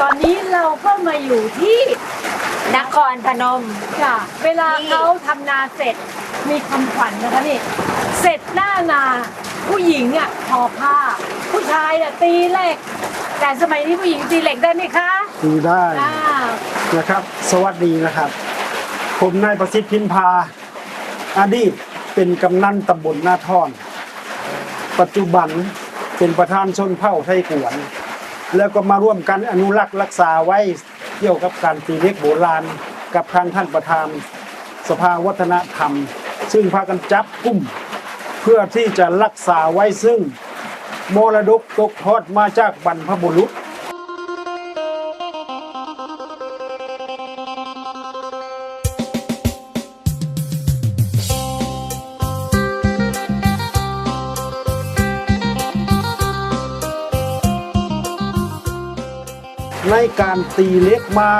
ตอนนี้เราก็มาอยู่ที่นครพนมจ้ะเวลานี่เขาทำนาเสร็จมีคำขวัญนะคะนี่ เสร็จหน้านาผู้หญิงอะทอผ้า ผู้ชายอะตีเหล็ก แต่สมัยนี้ผู้หญิงตีเหล็กได้ไหมคะดูได้อ่านะครับ สวัสดีนะครับ ผมนายประสิทธิ์พินพาอดีตเป็นกำนันตำบลนาท่อน ปัจจุบันเป็นประธานชนเผ่าไทยกวน แล้วก็มาร่วมกันอนุรักษ์รักษาไว้เกี่ยวกับการตีเล็กโบราณ กับทางท่านประธานสภาวัฒนธรรม ซึ่งพากันจับกุ้มเพื่อที่จะรักษาไว้ซึ่งมรดกตกทอดมาจากบรรพบุรุษ ในการตีเล็กมา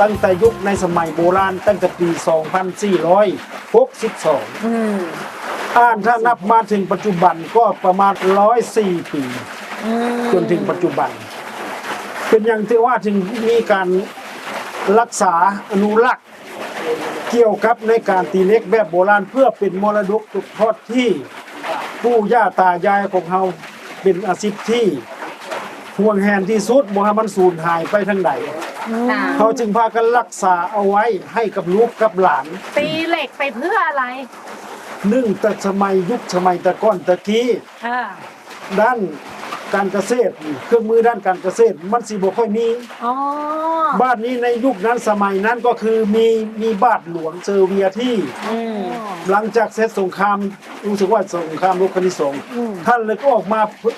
ตั้งแต่ยุคในสมัยโบราณตั้งแต่ปี 2462 อืมอ่านถ้านับมาถึงปัจจุบันก็ประมาณ 104 ปี อืมจนถึงปัจจุบัน เป็นอย่างที่ว่าถึงมีการรักษาอนุรักษ์เกี่ยวกับในการตีเล็กแบบโบราณเพื่อเป็นมรดกตกทอดที่ปู่ย่าตายายของเราเป็นอาชีพที่ ห่วงแหนที่สุดบ่ให้มันสูญหายไปทางใดค่ะเขาจึงพากันรักษาเอาไว้ให้กับลูกกับหลาน ตีเหล็กไปเพื่ออะไรหนึ่งแต่สมัยยุคสมัยตะก้อนตะกี้อ่าด้านการเกษตรเครื่องมือด้านการเกษตร มันสิบ่ค่อยมี อ๋อบ้านนี้ในยุคนั้นสมัยนั้นก็คือมีมีบาทหลวงเซอร์เวียที่ อืม หลังจากเสร็จสงครามรู้สึกว่าสงครามโลกครั้งที่สองอืมท่านเลยก็ออกมาเพื่อ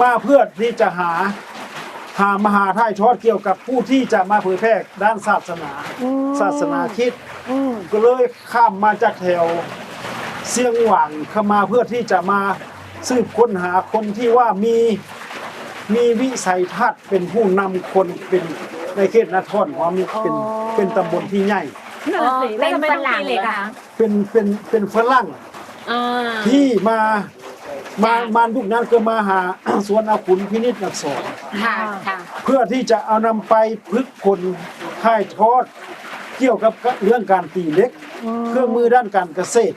มาเพื่อที่จะหาหามหาท่ายทอดเกี่ยวกับผู้ที่จะมาเผยแพร่ด้านศาสนาศาสนาคริดอืมก็เลยข้ามมาจากแถวเสียงหว่างเข้ามาเพื่อที่จะมาสืบค้นหาคนที่ว่ามีมีวิสัยทัศน์เป็นผู้นำคนเป็นในเขตนาทอนของมีเป็นเป็นตำบลที่ใหญ่ นั่นน่ะสิเป็นแล้วทำไมฝต้องรั่งตีเหเหรล็อกอะคะเป็นเป็นเป็นฝรั่ง อ่าที่มา มาจ้ะมายุคนั้นก็มาหา สวนอาขุนพินิจนักสอนค่ะค่ะ เพื่อที่จะเอานำไปพึกผลค่ายทอด เกี่ยวกับเรื่องการตีเล็ก เครื่องมือด้านการเกษตร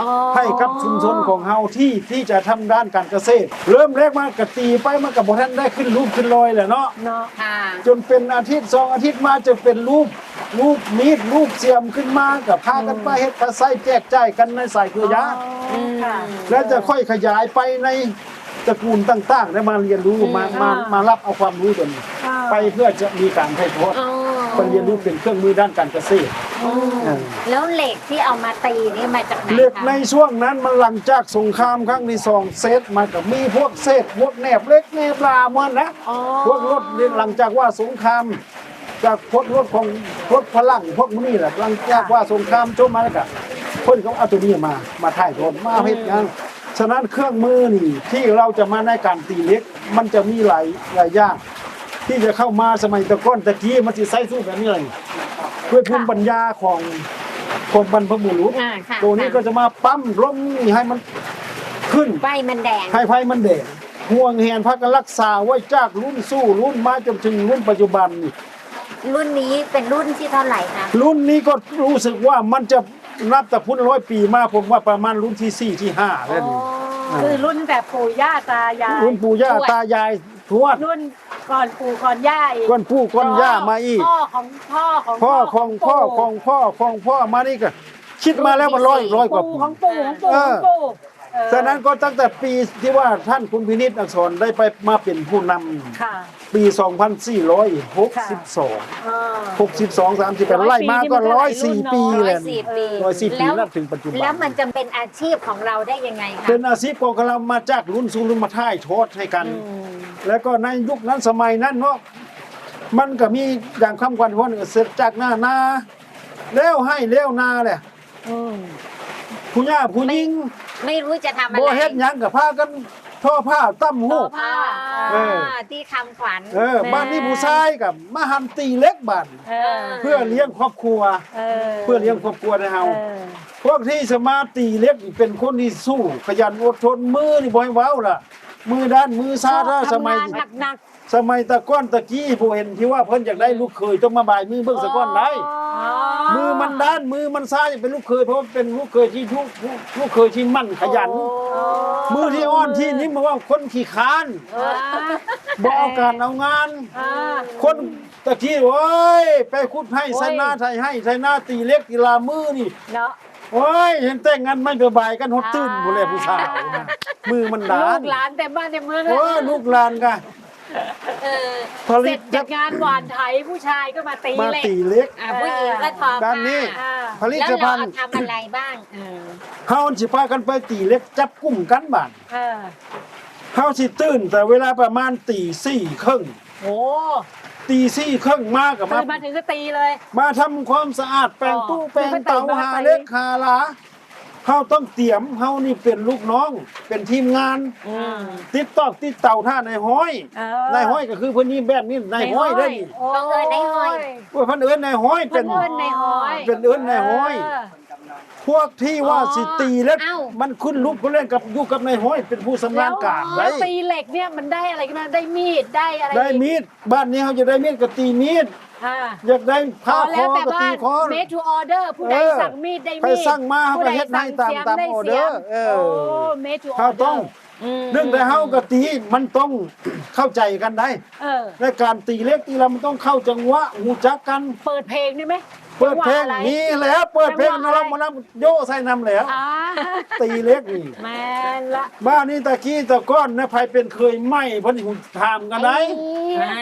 อ๋อให้กับชุมชนของเฮาที่ที่จะทำด้านการเกษตร เริ่มแรกมากะตีไปมันกับบ่ทันได้ขึ้นรูปขึ้นรอยแหละเนาะ เนาะ ค่ะ จนเป็นอาทิตย์สองอาทิตย์มาจะเป็นรูป รูปมีดรูปเสียมขึ้นมากับพากันไปเฮ็ดกระไสแจกจ่ายกันในสายเครือยาอ๋อค่ะแล้วจะค่อยขยายไปในตระกูลต่างๆได้มาเรียนรู้มามาอ่ามมารับเอาความรู้ตัวนี้อ่าไปเพื่อจะมีการถ่ายทอดอ๋อไปเรียนรู้เป็นเครื่องมือด้านการเกษตรอืมเออแล้วเหล็กที่เอามาตีนี่มาจากไหนเหล็กคะในช่วงนั้นมันหลังจากสงครามครั้งที่สองเซตมากับมีพวกเศษพวกแหนบเล็กแหนบลามันนะอ๋อพวกรถนี่หลังจากว่าสงครามจา กพวกรถของรถพลังพวกนี้แหละหลังจากว่าสงครามจบมาแล้วก็คนเขาเอาตัวนี้มา มาถ่ายทอดมาเฮ็ดงานฉะนั้นเครื่องมือนี่ที่เราจะมาในการตีเล็ก มันจะมีหลายหลายอย่างที่จะเข้ามาสมัยตะก้อนตะกี้มันสิใช้สู้แบบนี้เลยด้วยภูมิปัญญาของคนบรรพบุรุษอ่าค่ะตัวนี้ก็จะมาปั๊มล้มนี่ให้มันขึ้นไฟมันแดงให้ไฟมันแดงห่วงแหนพักกันรักษาไว้จากรุ่นสู้รุ่นมาจนถึงรุ่นปัจจุบันนี่ รุ่นนี้เป็นรุ่นที่เท่าไหร่คะรุ่นนี้ก็รู้สึกว่ามันจะนับแต่พุทธร้อยปีมาผมว่าประมาณรุ่นที่สี่ที่ห้าแล้วนี่คือรุ่นแบบปู่ย่าตายายรุ่นปู่ย่าตายายทวดรุ่นก่อนปู่ก่อนย่าอีกก้อนปู่ก้อนย่ามาอีกพ่อของพ่อของพ่อของพ่อของพ่อของพ่อมานี่ก็คิดมาแล้วมันร้อยร้อยกว่าปู่ปีของปู่ของปู่เอขอองปู่เออ ฉะนั้นก็ตั้งแต่ปีที่ว่าท่านคุณพินิจอักษรได้ไปมาเป็นผู้นำค่ะปี 2462 อ่า62 38ไล่มาก็ร้อยปีที่104มันปีเท่าไหร่เลยสี่ปีร้อยสี่ปีแล้วแล้วถึงปัจจุบัน แล้วมันจะเป็นอาชีพของเราได้ยังไงคะเป็นอาชีพของเรามาจากรุ่นสู่รุ่นมาท่ายทอดให้กันแล้วก็ในยุคนั้นสมัยนั้นเนาะมันก็มีอย่างคำขวัญว่าเสร็จจากหน้านาแล้วให้แล้วนาแหละอืมผู้ย่าผู้หญิง ไม่รู้จะทำอะไรบ่เฮ็ดหยังกับผ้ากันท่อผ้าตั้มต่หูอผ้าเออ ที่คำขวัญเออบ้านนี้ผู้ชายกับมาหันตีเล็กบ้านเออเพื่อเลี้ยงครอบครัว เออเพื่อเลี้ยงครอบครัวในเฮาเออพวกที่สมาตีเล็กนี่เป็นคนที่สู้ ขยันอดทนมือนี่บ่ให้เว้าล่ะ มือด้านมือซาถ้าสมัย ทำงานหนักสมัยตะก้อนตะกี้ผู้เห็นที่ว่าเพิ่นอยากได้ลูกเคยต้องมาบายมือเบิ่งสะก้อนได้ ๆ มือมันด้านมือมันซ้ายเป็นลูกเคยเพราะว่าเป็นลูกเคยที่ทุกลูกเคยที่มั่นขยัน มือที่อ่อนที่นี่มาว่าคนขี้ค้านอ่าบ่เอาการเอางานอ่าคนตะกี้โอ้ยไปคุดให้โอ้ยใส่หน้าไทยให้ใส่หน้าตีเล็กกีฬามือนี่เนาะโอ้ยเห็นแต่งงานไม่กระบายกันหดตื้นผู้แลผู้สาวนะมือมันด้าลูนกหลานเต็มบ้านเต็มเมืองโอ้ยลูกหลานกะ เออผเสลิร็ตจจากงานหวานไถผู้ชายก็มาตีมาเหล็กตีเล็ก อะผู้หญิงก็ทอด้านนี้ผ้าอ่าผลิแล้วตเราภัณฑ์เอาทำอะไรบ้าง เออเฮาสิพากันไปตีเล็กจับกลุ่มกันบ้านเออเฮาสิตื่นแต่เวลาประมาณตีสี่ครึ่งโอ้ตีสี่ครึ่งมากับตื่มานมาถึงก็ตีเลย มาทำความสะอาดแปรงตู้อ๋อแปรงเตาไม่ไปหาไปเล็กหาหลา เฮาต้องเตรียมเฮานี่เป็นลูกน้อง เป็นทีมงาน อืม ติดตอกติดเต่าท่าในห้อยเออในห้อยก็คือเพิ่นนี่แบบนี้ในห้อยได้นี่โอ้ต้องเอิ้นในห้อยว่าเพิ่นเอิ้นในห้อยเป็เป็นนเอิ้นในห้อยเป็น เอิ้นในห้อย เพวกที่ว่าสิตีแล้วเอ้า มันขึ้นลุกก็เล่นกับอยู่กับในห้อยเป็นผู้สำนาญการแล้ได้วตีเหล็กเนี่ยมันได้อะไรกันบ้างได้มีดได้อะไรได้มีดบ้านนี้เขาจะได้มีดก็ตีมีด อ่าอยากได้อ๋ผ้าอคแล้วอแต่ก็บ้าตีนคอ made to order ผู้ใดเออสั่งมีดได้มีดไปสั่งมาเขาผู้ก็ใดเฮ็ดให้ตามสั่งตามเสียออเดอร์ได้เอสียอโอ้ made to เขา order ต้องม เรื่องแต่เฮากะตีมันต้องเข้าใจกันได้เออในการตีเล็กตีเรามันต้องเข้าจังหวะหูจักกัน เปิดเพลงได้ไหมเปิดเพลงจัหวะอะไร นี่แหล้วเปิดเพลงจังหนะวะเราอะไรมานำโยใส่นำแล้ว อ่าตีเล็กนี่แมนละบ้านนี้ตะกี้ตะก้อนนะไผเป็นเคยไหมเพิ่นสิถามกันได้อ่า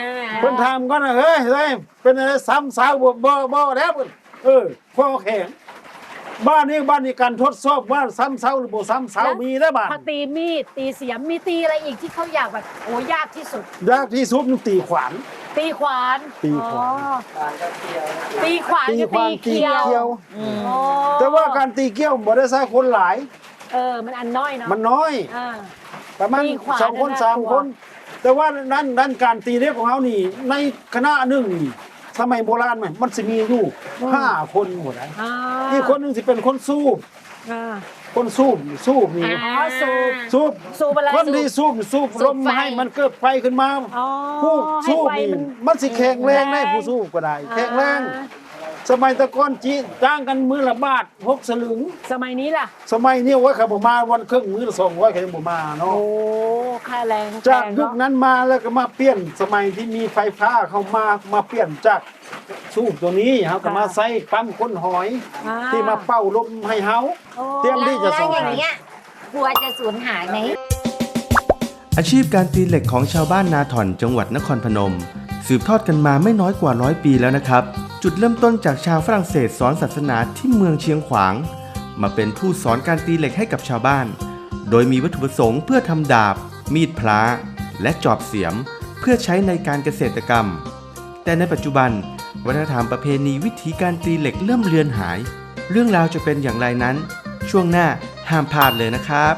เพิ่นถามกันนะเฮ้ยเฮ้ยเป็นอะไรซ้ำสาวบ่บ่บ่แล้วเพิ่นเออข้อแข็ง บ้านนี้บ้านนี้การทดสอบว่าซ้ำเสาหรือบ่ซ้ำเสามีได้บ้านพอตีมีดตีเสียมมีตีอะไรอีกที่เขาอยากแบบโอ้ยากที่สุด ยากที่สุดมันตีขวาน ตีขวานตีขวานอ๋อตีขวานตีก็ขวานตีตีเขียวเกี่ยวอ๋อแต่ว่าการตีเกี่ยวบ่ได้ใช้คนหลาย เออมันอันน้อยเนาะมันน้อยอ่าประมาณตีขวานสองคนน่ะสามน่ากลัวคน แต่ว่าด้านด้านการตีเล็กของเขานี่ในคณะหนึ่งนี่ สมัยโบราณไหมมันสิมีอยู่ห้าคนหมดเลยอ่าอีกคนหนึ่งสิเป็นคนสูบอ่าคนสูบสูบนี่อ่าอ๋อสูบสูบสูบอะไรคนที่สูบสูบสูลบมไฟให้มันเกิดไฟขึ้นมา อ๋อผู้ให้สูบไฟนี่มันมันสิแข็งแรงได้แรงผู้สูบก็ได้ แข็งแรง อ่า สมัยแตะก้อนจีจ้างกันมือละบาทหกสลึง สมัยนี้ล่ะ สมัยนี้ว่าขับมาวันครึ่งมือละสองร้อยแค่บ่มาเนาะโอ้ค่าแรงจากแพงยุคเนาะนั้นมาแล้วก็มาเปลี่ยนสมัยที่มีไฟฟ้าเข้ามามาเปลี่ยนจากสูบตัวนี้เขาก็มาใส่ปั๊มก้นหอยอ่าที่มาเป่าลมให้เฮาโอ้เตรียมแล้วที่จะแล้วส่งอย่างเงี้ยกลัวจะสูญหายไหมอาชีพการตีเหล็กของชาวบ้านนาถ่อนจังหวัดนครพนม สืบทอดกันมาไม่น้อยกว่าร้อยปีแล้วนะครับ จุดเริ่มต้นจากชาวฝรั่งเศสสอนศาสนาที่เมืองเชียงขวาง มาเป็นผู้สอนการตีเหล็กให้กับชาวบ้าน โดยมีวัตถุประสงค์เพื่อทำดาบ มีดพระและจอบเสียม เพื่อใช้ในการเกษตรกรรม แต่ในปัจจุบัน วัฒนธรรมประเพณีวิธีการตีเหล็กเริ่มเลือนหาย เรื่องราวจะเป็นอย่างไรนั้น ช่วงหน้าห้ามพลาดเลยนะครับ